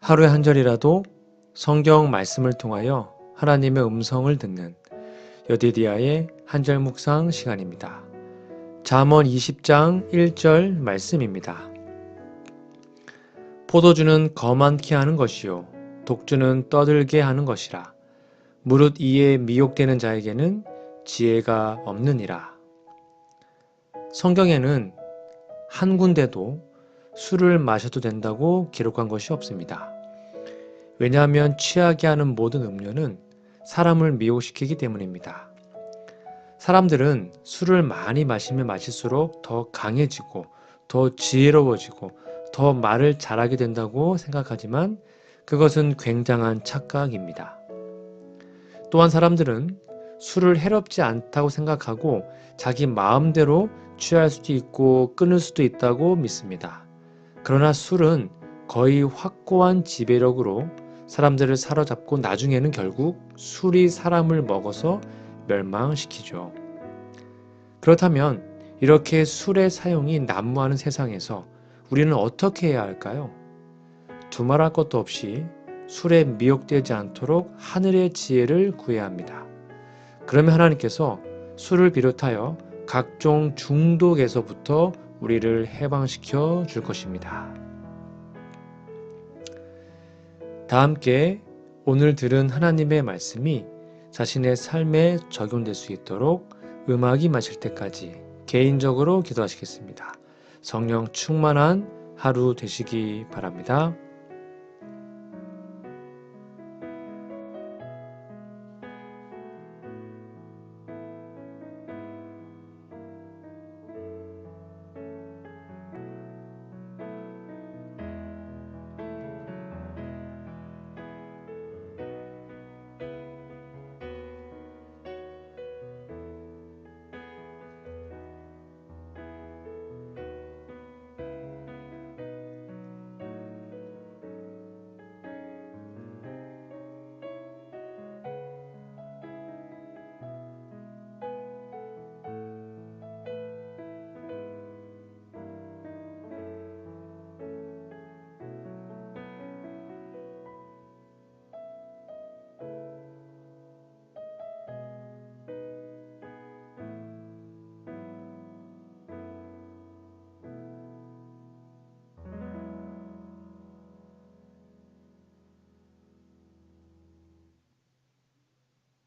하루에 한 절이라도 성경 말씀을 통하여 하나님의 음성을 듣는 여디디아의 한절 묵상 시간입니다. 잠언 20장 1절 말씀입니다. 포도주는 거만케 하는 것이요 독주는 떠들게 하는 것이라 무릇 이에 미혹되는 자에게는 지혜가 없느니라. 성경에는 한 군데도 술을 마셔도 된다고 기록한 것이 없습니다. 왜냐하면 취하게 하는 모든 음료는 사람을 미혹시키기 때문입니다. 사람들은 술을 많이 마시면 마실수록 더 강해지고 더 지혜로워지고 더 말을 잘하게 된다고 생각하지만 그것은 굉장한 착각입니다. 또한 사람들은 술을 해롭지 않다고 생각하고 자기 마음대로 취할 수도 있고 끊을 수도 있다고 믿습니다. 그러나 술은 거의 확고한 지배력으로 사람들을 사로잡고 나중에는 결국 술이 사람을 먹어서 멸망시키죠. 그렇다면 이렇게 술의 사용이 난무하는 세상에서 우리는 어떻게 해야 할까요? 두말할 것도 없이 술에 미혹되지 않도록 하늘의 지혜를 구해야 합니다. 그러면 하나님께서 술을 비롯하여 각종 중독에서부터 우리를 해방시켜 줄 것입니다. 다 함께 오늘 들은 하나님의 말씀이 자신의 삶에 적용될 수 있도록 음악이 마실 때까지 개인적으로 기도하시겠습니다. 성령 충만한 하루 되시기 바랍니다.